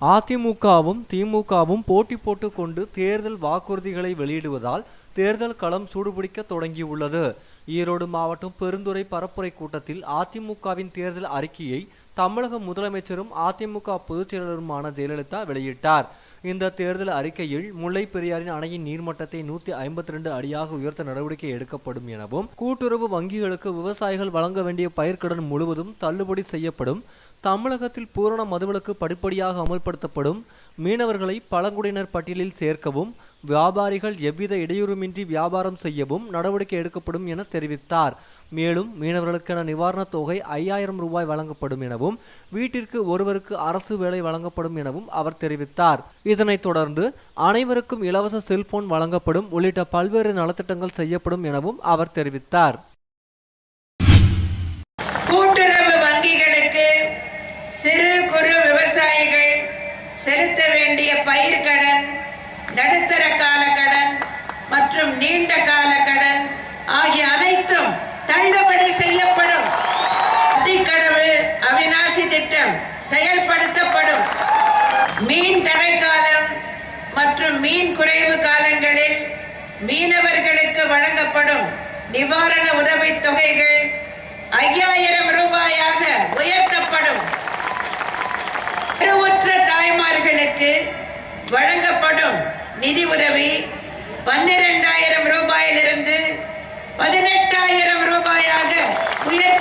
அதிமுகவும் திமுகவும் போட்டி போட்டுக்கொண்டு தேர்தல் வாக்குறுதிகளை வெளியிடுவதால் தேர்தல் களம் சூடுபிடிக்க தொடங்கியுள்ளது. ஈரோடு மாவட்டம் பெருந்துறை பரப்புரை கூட்டத்தில் அதிமுகவின் தேர்தல் அறிக்கையை தமிழக முதலமைச்சரும் அதிமுக பொதுச் செயலருமான ஜெயலலிதா வெளியிட்டார். இந்த தேர்தல் அறிக்கையில் முல்லை பெரியாரின் அணையின் நீர்மட்டத்தை நூத்தி ஐம்பத்தி ரெண்டு அடியாக உயர்த்த நடவடிக்கை எடுக்கப்படும் எனவும் கூட்டுறவு வங்கிகளுக்கு விவசாயிகள் வழங்க வேண்டிய பயிர்க்கடன் முழுவதும் தள்ளுபடி செய்யப்படும் தமிழகத்தில் பூரண மதுவிலக்கு படிப்படியாக அமல்படுத்தப்படும் மீனவர்களை பழங்குடியினர் பட்டியலில் சேர்க்கவும் வியாபாரிகள் எவ்வித இடையூறுமின்றி வியாபாரம் செய்யவும் நடவடிக்கை எடுக்கப்படும் என தெரிவித்தார். மேலும் மீனவர்களுக்கான நிவாரணத் தொகை ஐயாயிரம் ரூபாய் வழங்கப்படும் எனவும் வீட்டிற்கு ஒருவருக்கு அரசு வேலை வழங்கப்படும் எனவும் அவர் தெரிவித்தார். இதனைத் தொடர்ந்து அனைவருக்கும் இலவச செல்போன் வழங்கப்படும் உள்ளிட்ட பல்வேறு நலத்திட்டங்கள் செய்யப்படும் எனவும் அவர் தெரிவித்தார். கூட்டுறவு வங்கிகளுக்கு சிறு குறு விவசாயிகள் செலுத்த வேண்டிய பயிர்கடன் நடுத்தர கால கடன் மற்றும் நீண்ட கால கடன் ஆகிய அனைத்தும் தள்ளுபடி செய்யப்படும். அத்திக்கடவு அவிநாசி திட்டம் செயல்படுத்தப்படும். மீன் தடை காலம் மற்றும் மீன் குறைவு காலங்களில் மீனவர்களுக்கு வழங்கப்படும் நிவாரண உதவித் தொகைகள் ஐயாயிரம் ரூபாயாக உயர்த்தப்படும். கருவுற்ற தாய்மார்களுக்கு வழங்கப்படும் நிதி உதவி பன்னிரெண்டாயிரம் ரூபாயிலிருந்து பதினெட்டாயிரம் ரூபாயாக உயர்